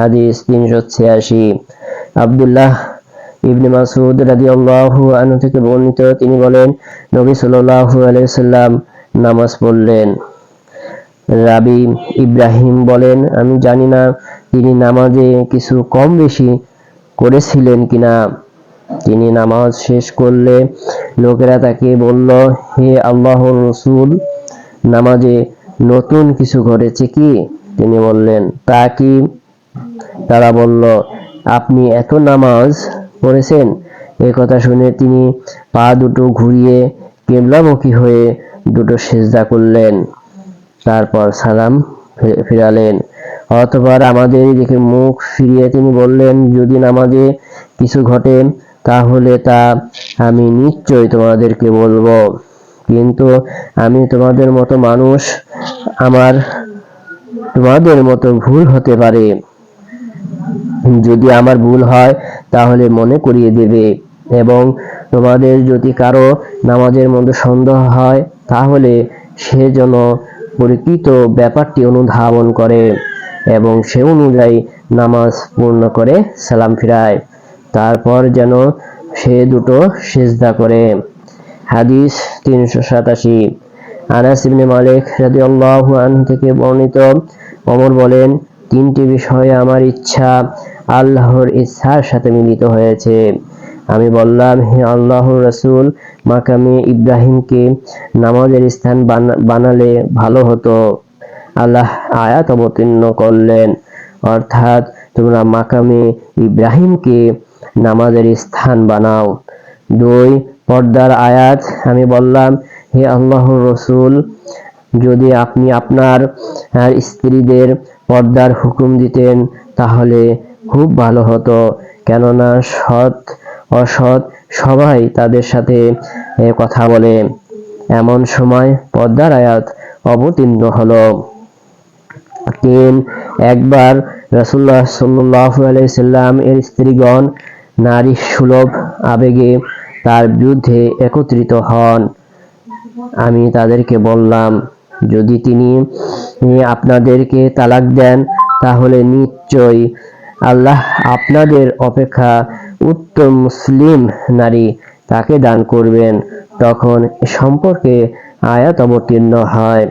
হাদিস তিনশো ছিয়াশি। আবদুল্লাহ ইবনে মাসুদ রাদিয়াল্লাহু আনহু থেকে বর্ণিত, তিনি বলেন, নবী সাল্লাল্লাহু আলাইহি সাল্লাম নামাজ পড়লেন। রাবি ইব্রাহিম বলেন, আমি জানি না তিনি নামাজে কিছু কম বেশি করেছিলেন কিনা। তিনি নামাজ শেষ করলে লোকেরা তাকে বলল, হে আল্লাহর রসুল, নামাজে নতুন কিছু ঘটেছে কি? তিনি বললেন, তা কি তারা বলল, আপনি এত নামাজ পড়েছেন? এ কথা শুনে তিনি পা দুটো ঘুরিয়ে কেবলামুখী হয়ে দুটো সেজদা করলেন। তারপর সালাম ফিরালেন। অতঃপর আমাদের দিকে মুখ ফিরিয়ে তিনি বললেন, যদি নামাজে কিছু ঘটে, তাহলে তা আমি নিশ্চয় তোমাদেরকে বলব। কিন্তু আমি তোমাদের মতো মানুষ, আমার তোমাদের মতো ভুল হতে পারে। যদি আমার ভুল হয়, তাহলে মনে করিয়ে দেবে। এবং তোমাদের যদি কারও নামাজের মধ্যে সন্দেহ হয়, তাহলে সে যেন পরিকৃত ব্যাপারটি অনুধাবন করে এবং সে অনুযায়ী নামাজ পূর্ণ করে সালাম ফিরায়। তারপর যেন সে দুটো সেজদা করে। হাদিস তিনশো সাতাশি। আনাস ইবনে মালিক রাদিয়াল্লাহু আনহু থেকে বর্ণিত ওমর বলেন, তিনটি বিষয়ে আমার ইচ্ছা আল্লাহর ইচ্ছার সাথে মিলিত হয়েছে। আমি বললাম, হে আল্লাহর রসুল, মাকামে ইব্রাহিমকে নামাজের স্থান বানা- বানালে ভালো হতো। আল্লাহ আয়াত অবতীর্ণ করলেন। অর্থাৎ তোমরা মাকামে ইব্রাহিমকে নামাজের স্থান বানাও। দুই, পর্দার আয়াত। আমি বললাম, হে আল্লাহর রসুল, যদি আপনি আপনার স্ত্রীদের পর্দার হুকুম দিতেন, তাহলে খুব ভালো হতো। কেননা সৎ, অসৎ সবাই তাদের সাথে কথা বলে। এমন সময় পর্দার আয়াত অবতীর্ণ হলো। তিন একবার রাসূলুল্লাহ সাল্লাল্লাহু আলাইহি সাল্লাম এর স্ত্রীগণ নারী সুলভ আবেগে তার বিরুদ্ধে একত্রিত হন। আমি তাদেরকে বললাম, যদি তিনি আপনাদেরকে তালাক দেন, তাহলে নিশ্চয়ই আল্লাহ আপনাদের অপেক্ষা উত্তম মুসলিম নারী তাকে দান করবেন। তখন সম্পর্কে আয়াত অবতীর্ণ হয়।